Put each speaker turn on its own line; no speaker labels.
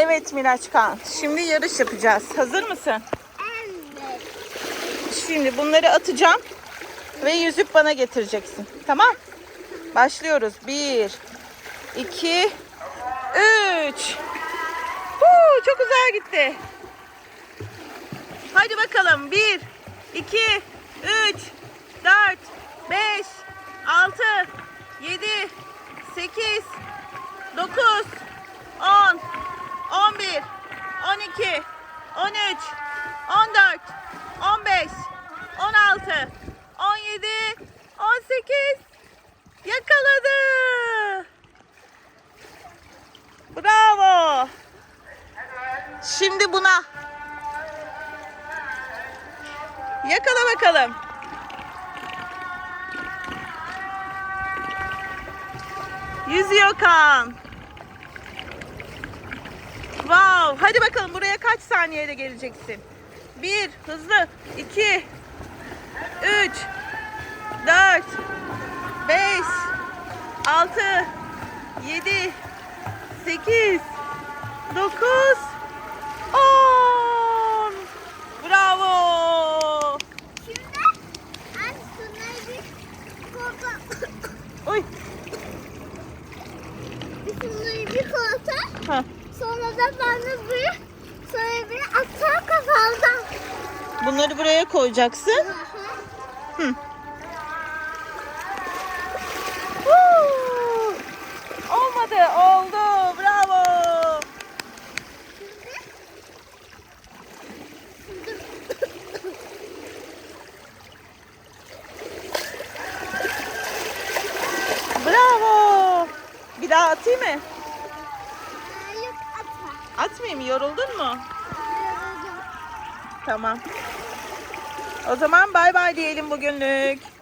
Evet Miraç Kan. Şimdi yarış yapacağız. Hazır mısın?
Evet.
Şimdi bunları atacağım ve yüzüp bana getireceksin. Tamam? Başlıyoruz. Bir, iki, üç. Huu, çok uzağa gitti. Hadi bakalım. Bir, iki, üç, dört, beş, altı, yedi, sekiz, dokuz, 11, 12, 13, 14, 15, 16, 17, 18 yakaladı. Bravo. Şimdi buna. Yakala bakalım. Yüzüyor kan. Wow. Hadi bakalım buraya kaç saniyede geleceksin? Bir, hızlı. iki, üç, dört, beş, altı, yedi, sekiz, dokuz, on. Bravo.
Şimdi ben şunları bir.
Oy.
şunları bir koltuğa.
Ha.
Sonra da ben de bir... Sonra bir atsam kafamdan.
Bunları buraya koyacaksın. Hı. Huu! Olmadı, oldu. Bravo. Bravo. Bir daha atayım mı? Atmayayım, yoruldun mu? Tamam. O zaman bay bay diyelim bugünlük.